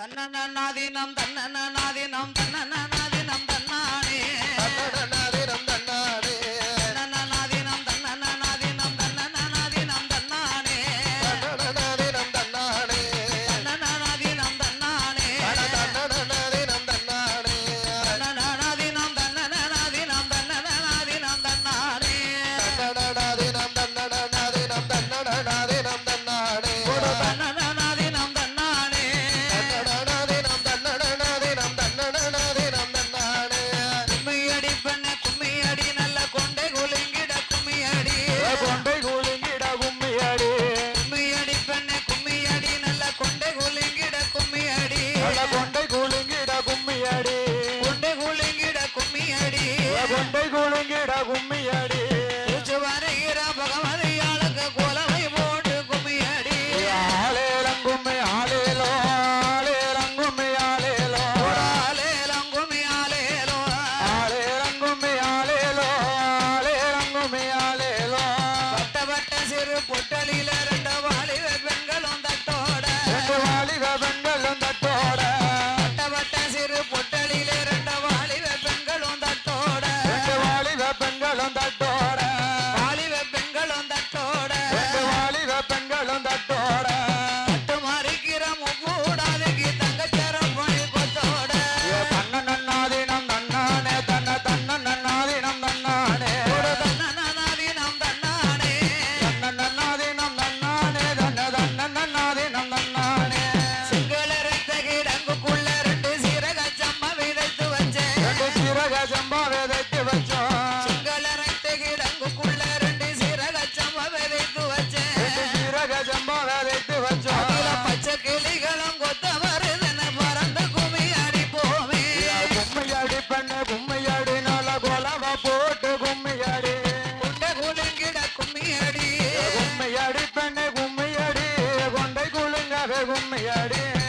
தன்னநாதீனம் தன்னநாதீனம் தன்னநாதீனம் தன்னானே. one big one. அம்மையாடே